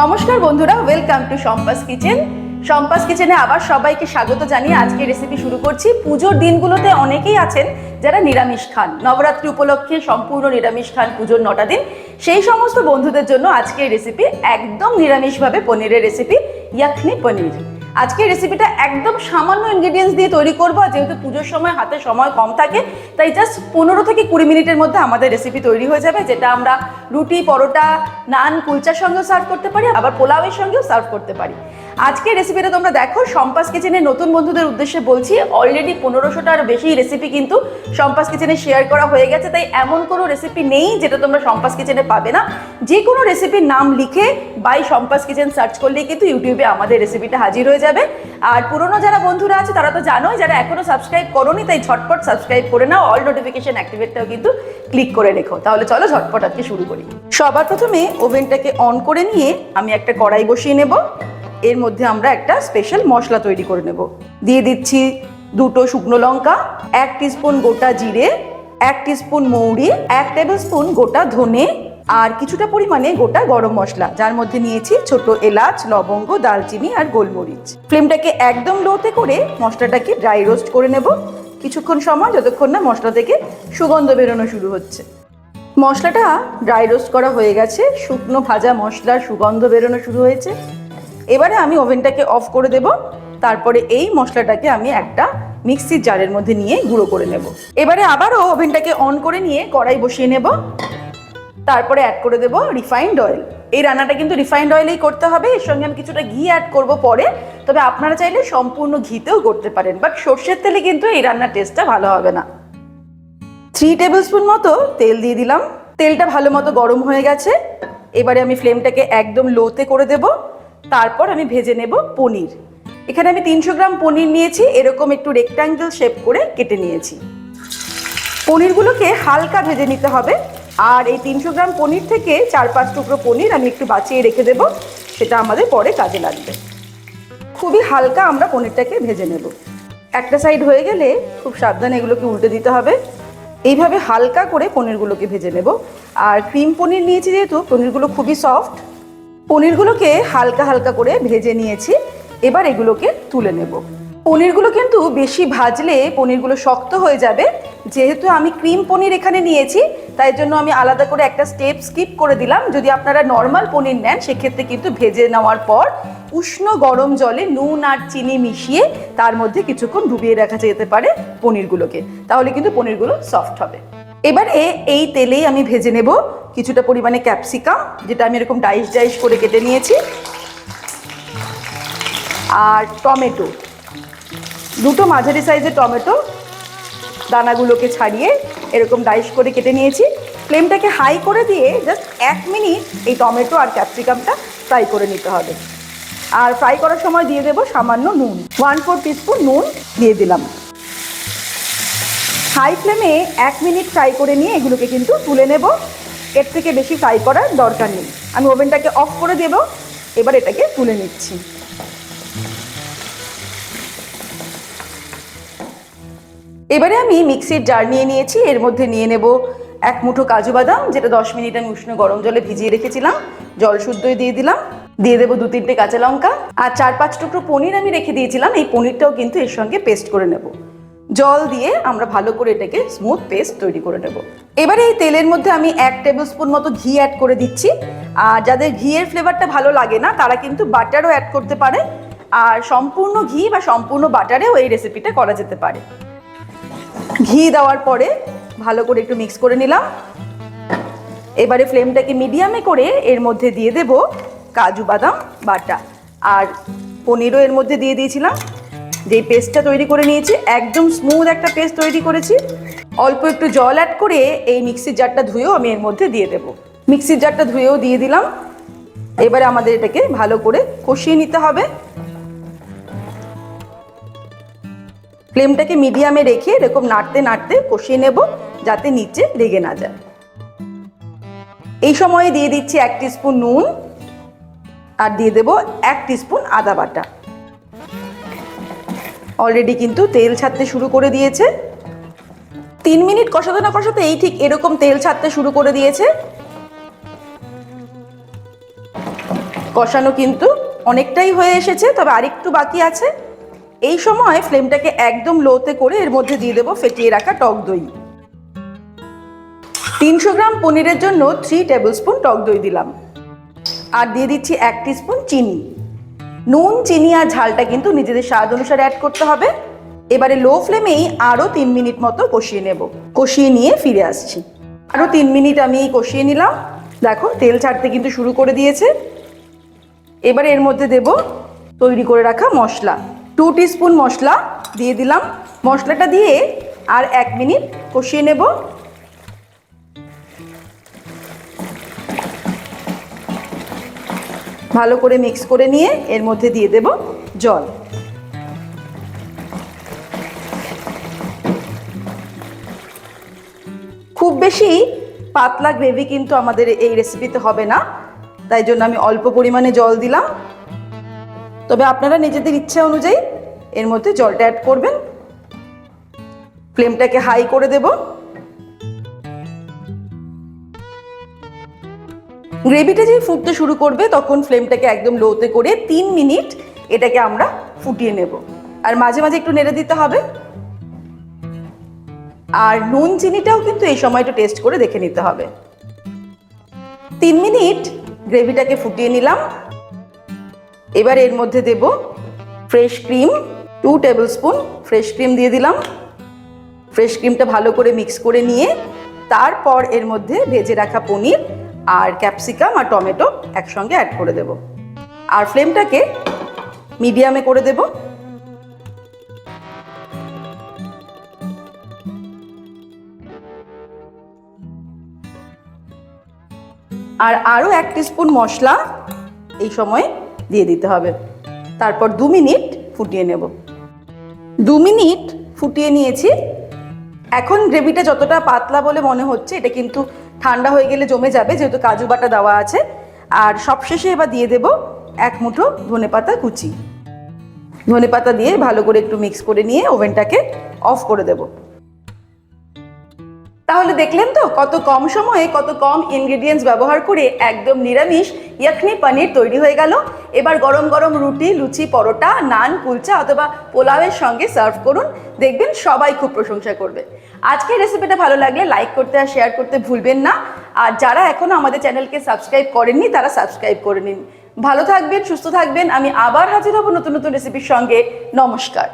নমস্কার বন্ধুরা welcome to Sampa's kitchen Sampa's কিচেনে আবার সবাইকে স্বাগত জানিয়ে আজকে রেসিপি শুরু করছি। পুজোর দিনগুলোতে অনেকেই আছেন যারা নিরামিষ খান। নবরাত্রি উপলক্ষে সম্পূর্ণ নিরামিষ খান পুজোর নটা দিন। সেই সমস্ত বন্ধুদের জন্য আজকের রেসিপি একদম নিরামিষভাবে পনিরের রেসিপি ইয়াখনি পনির। আজকের রেসিপিটা একদম সামান্য ইনগ্রেডিয়েন্টস দিয়ে তৈরি করব যেহেতু পুজোর সময় হাতে সময় কম থাকে, তাই জাস্ট পনেরো থেকে কুড়ি মিনিটের মধ্যে আমাদের রেসিপি তৈরি হয়ে যাবে, যেটা আমরা রুটি, পরোটা, নান, কুলচার সঙ্গেও সার্ভ করতে পারি, আবার পোলাওয়ের সঙ্গেও সার্ভ করতে পারি। আজকের রেসিপিটা তোমরা দেখো সম্পাস কিচেনের নতুন বন্ধুদের উদ্দেশ্যে বলছি অলরেডি পনেরোশোটার বেশি রেসিপি কিন্তু সম্পাস কিচেনে শেয়ার করা হয়ে গেছে, তাই এমন কোনো রেসিপি নেই যেটা তোমরা সম্পাস কিচেনে পাবে না। যে কোনো রেসিপির নাম লিখে বাই সম্পাস কিচেন সার্চ করলেই কিন্তু ইউটিউবে আমাদের রেসিপিটা হাজির হয়ে যাবে। আর পুরনো যারা বন্ধুরা আছে, তারা তো জানোই, যারা এখনও সাবস্ক্রাইব করোনি, তাই ঝটপট সাবস্ক্রাইব করে নাও অল নোটিফিকেশন অ্যাক্টিভেটটাও কিন্তু ক্লিক করে রেখো। তাহলে চলো ঝটপট আজকে শুরু করি। সবার প্রথমে ওভেনটাকে অন করে নিয়ে আমি একটা কড়াই বসিয়ে নেব। এর মধ্যে আমরা একটা স্পেশাল মশলা তৈরি করে নেব। দিয়ে দিচ্ছি দুটো শুকনো লঙ্কা, এক টিস্পুন গোটা জিরে, এক টিস্পুন মৌরি, এক টেবিল স্পুন গোটা ধনে আর কিছুটা পরিমাণে গোটা গরম মশলা। যার মধ্যে নিয়েছি ছোট এলাচ, লবঙ্গ দালচিনি আর গোলমরিচ। ফ্লেমটাকে একদম লোতে করে মশলাটাকে ড্রাই রোস্ট করে নেব। কিছুক্ষণ সময়, যতক্ষণ না মশলা থেকে সুগন্ধ বেরোনো শুরু হচ্ছে। মশলাটা ড্রাই রোস্ট করা হয়ে গেছে। শুকনো ভাজা মশলার সুগন্ধ বেরোনো শুরু হয়েছে। এবারে আমি ওভেনটাকে অফ করে দেব, তারপরে এই মশলাটাকে আমি একটা মিক্সির জারের মধ্যে নিয়ে গুঁড়ো করে নেব। এবারে আবারও ওভেনটাকে অন করে নিয়ে কড়াই বসিয়ে নেব, তারপরে অ্যাড করে দেব রিফাইন্ড অয়েল এই রান্নাটা কিন্তু রিফাইন্ড অয়েলেই করতে হবে, এর সঙ্গে আমি কিছুটা ঘি অ্যাড করব পরে, তবে আপনারা চাইলে সম্পূর্ণ ঘিতেও করতে পারেন বাট সর্ষের তেলে কিন্তু এই রান্নার টেস্টটা ভালো হবে না। থ্রি টেবিল স্পুন মতো তেল দিয়ে দিলাম, তেলটা ভালো মতো গরম হয়ে গেছে, এবারে আমি ফ্লেমটাকে একদম লোতে করে দেব তারপর আমি ভেজে নেব পনির। এখানে আমি তিনশো গ্রাম পনির নিয়েছি, এরকম একটু রেক্ট্যাঙ্গেল শেপ করে কেটে নিয়েছি। পনিরগুলোকে হালকা ভেজে নিতে হবে, আর এই তিনশো গ্রাম পনির থেকে চার পাঁচ টুকরো পনির আমি একটু বাঁচিয়ে রেখে দেব, সেটা আমাদের পরে কাজে লাগবে। খুবই হালকা আমরা পনিরটাকে ভেজে নেব। একটা সাইড হয়ে গেলে খুব সাবধানে এগুলোকে উল্টে দিতে হবে। এইভাবে হালকা করে পনিরগুলোকে ভেজে নেব। আর ক্রিম পনির নিয়েছি যেহেতু, পনিরগুলো খুবই সফট পনিরগুলোকে হালকা হালকা করে ভেজে নিয়েছি। এবার এগুলোকে তুলে নেব। পনিরগুলো কিন্তু বেশি ভাজলে পনিরগুলো শক্ত হয়ে যাবে। যেহেতু আমি ক্রিম পনির এখানে নিয়েছি, তাই জন্য আমি আলাদা করে একটা স্টেপ স্কিপ করে দিলাম। যদি আপনারা নর্মাল পনির নেন, সেক্ষেত্রে কিন্তু ভেজে নেওয়ার পর উষ্ণ গরম জলে নুন আর চিনি মিশিয়ে তার মধ্যে কিছুক্ষণ ডুবিয়ে রাখা যেতে পারে পনিরগুলোকে। তাহলে কিন্তু পনিরগুলো সফট হবে। এবারে এই তেলেই আমি ভেজে নেব কিছুটা পরিমাণে ক্যাপসিকাম, যেটা আমি এরকম ডাইস ডাইস করে কেটে নিয়েছি। আর টমেটো। দুটো মাঝারি সাইজের টমেটো। দানাগুলোকে ছাড়িয়ে এরকম ডাইস করে কেটে নিয়েছি। ফ্লেমটাকে হাই করে দিয়ে জাস্ট এক মিনিট এই টমেটো আর ক্যাপসিকামটা ফ্রাই করে নিতে হবে। আর ফ্রাই করার সময় দিয়ে দেবো সামান্য নুন। ওয়ান ফোর টিস্পুন নুন দিয়ে দিলাম। হাই ফ্লেমে এক মিনিট ফ্রাই করে নিয়ে এগুলোকে কিন্তু তুলে নেব। এর থেকে বেশি ফ্রাই করার দরকার নেই। আমি ওভেনটাকে অফ করে দেব। এবার এটাকে তুলে নিচ্ছি। এবারে আমি মিক্সির জার নিয়ে নিয়েছি। এর মধ্যে নিয়ে নেব এক মুঠো কাজু বাদাম, যেটা দশ মিনিট আমি উষ্ণ গরম জলে ভিজিয়ে রেখেছিলাম। জল শুদ্ধই দিয়ে দিলাম। দিয়ে দেবো দু তিনটে কাঁচা লঙ্কা। আর চার পাঁচ টুকরো পনির আমি রেখে দিয়েছিলাম। এই পনিরটাও কিন্তু এর সঙ্গে পেস্ট করে নেব। জল দিয়ে আমরা ভালো করে এটাকে স্মুথ পেস্ট তৈরি করে নেব। এবারে এই তেলের মধ্যে আমি এক টেবিল স্পুন মতো ঘি অ্যাড করে দিচ্ছি। আর যাদের ঘিয়ের ফ্লেভারটা ভালো লাগে না, তারা কিন্তু বাটারও অ্যাড করতে পারে। আর সম্পূর্ণ ঘি বা সম্পূর্ণ বাটারেও এই রেসিপিটা করা যেতে পারে। ঘি দেওয়ার পরে ভালো করে একটু মিক্স করে নিলাম। এবারে ফ্লেমটাকে মিডিয়ামে করে এর মধ্যে দিয়ে দেব কাজু বাদাম বাটা। আর পনিরও এর মধ্যে দিয়ে দিয়েছিলাম। যেই পেস্টটা তৈরি করে নিয়েছি, একদম স্মুথ একটা পেস্ট তৈরি করেছি। অল্প একটু জল অ্যাড করে এই মিক্সির জারটা ধুয়েও আমি এর মধ্যে দিয়ে দেব। মিক্সির জারটা ধুয়েও দিয়ে দিলাম। এবারে আমাদের এটাকে ভালো করে কষিয়ে নিতে হবে। ফ্লেমটাকে মিডিয়ামে রেখে এরকম নাড়তে নাড়তে কষিয়ে নেব, যাতে নিচে লেগে না যায়। এই সময়ে দিয়ে দিচ্ছি এক স্পুন নুন, আর দিয়ে দেব এক স্পুন আদা বাটা। অলরেডি কিন্তু তেল ছাড়তে শুরু করে দিয়েছে। তিন মিনিট কষাতে না কষাতে এই ঠিক এরকম তেল ছাড়তে শুরু করে দিয়েছে। কষানো কিন্তু অনেকটাই হয়ে এসেছে, তবে আরেকটু বাকি আছে। এই সময় ফ্লেমটাকে একদম লোতে করে এর মধ্যে দিয়ে দেবো ফেটিয়ে রাখা টক দই। তিনশো গ্রাম পনিরের জন্য থ্রি টেবিল স্পুন টক দই দিলাম। আর দিয়ে দিচ্ছি এক স্পুন চিনি। নুন, চিনি আর ঝালটা কিন্তু নিজেদের স্বাদ অনুসারে অ্যাড করতে হবে। এবারে লো ফ্লেমেই আরও তিন মিনিট মতো কষিয়ে নেব। কষিয়ে নিয়ে ফিরে আসছি। আরও তিন মিনিট আমি কষিয়ে নিলাম। দেখো, তেল ছাড়তে কিন্তু শুরু করে দিয়েছে। এবারে এর মধ্যে দেব তৈরি করে রাখা মশলা। টু স্পুন মশলা দিয়ে দিলাম। মশলাটা দিয়ে আর এক মিনিট কষিয়ে নেব। ভালো করে মিক্স করে নিয়ে এর মধ্যে দিয়ে দেব জল। খুব বেশি পাতলা গ্রেভি কিন্তু আমাদের এই রেসিপিতে হবে না, তাই জন্য আমি অল্প পরিমাণে জল দিলাম। তবে আপনারা নিজেদের ইচ্ছা অনুযায়ী এর মধ্যে জলটা অ্যাড করবেন। ফ্লেমটাকে হাই করে দেব। গ্রেভিটা যেই ফুটতে শুরু করবে, তখন ফ্লেমটাকে একদম লোতে করে তিন মিনিট এটাকে আমরা ফুটিয়ে নেব। আর মাঝে মাঝে একটু নেড়ে দিতে হবে। আর নুন চিনিটাও কিন্তু এই সময় একটু টেস্ট করে দেখে নিতে হবে। তিন মিনিট গ্রেভিটাকে ফুটিয়ে নিলাম। এবার এর মধ্যে দেব fresh cream, two tablespoon fresh cream দিয়ে দিলাম। ফ্রেশ ক্রিমটা ভালো করে মিক্স করে নিয়ে, তারপর এর মধ্যে ভেজে রাখা পনির আর ক্যাপসিকাম আর টমেটো একসঙ্গে অ্যাড করে দেব। আর ফ্লেমটাকে মিডিয়ামে করে দেবো। আর আরও এক স্পুন মশলা এই সময় দিয়ে দিতে হবে। তারপর দু মিনিট ফুটিয়ে নেব। দু মিনিট ফুটিয়ে নিয়েছি। এখন গ্রেভিটা যতটা পাতলা বলে মনে হচ্ছে, এটা কিন্তু ঠান্ডা হয়ে গেলে জমে যাবে, যেহেতু কাজু বাটা দেওয়া আছে। আর সবশেষে এবার দিয়ে দেব এক মুঠো ধনে পাতা কুচি। ধনে পাতা দিয়ে ভালো করে একটু মিক্স করে নিয়ে ওভেনটাকে অফ করে দেবো। তাহলে দেখলেন তো কত কম সময়ে কত কম ইনগ্রেডিয়েন্টস ব্যবহার করে একদম নিরামিষ ইয়াখনি পনির তৈরি হয়ে গেল। এবার গরম গরম রুটি, লুচি, পরোটা, নান, কুলচা অথবা পোলাওয়ের সঙ্গে সার্ভ করুন। দেখবেন সবাই খুব প্রশংসা করবে। আজকের রেসিপিটা ভালো লাগলে লাইক করতে আর শেয়ার করতে ভুলবেন না। আর যারা এখনও আমাদের চ্যানেলকে সাবস্ক্রাইব করেননি, তারা সাবস্ক্রাইব করে নিন। ভালো থাকবেন, সুস্থ থাকবেন। আমি আবার হাজির হব নতুন নতুন রেসিপির সঙ্গে। নমস্কার।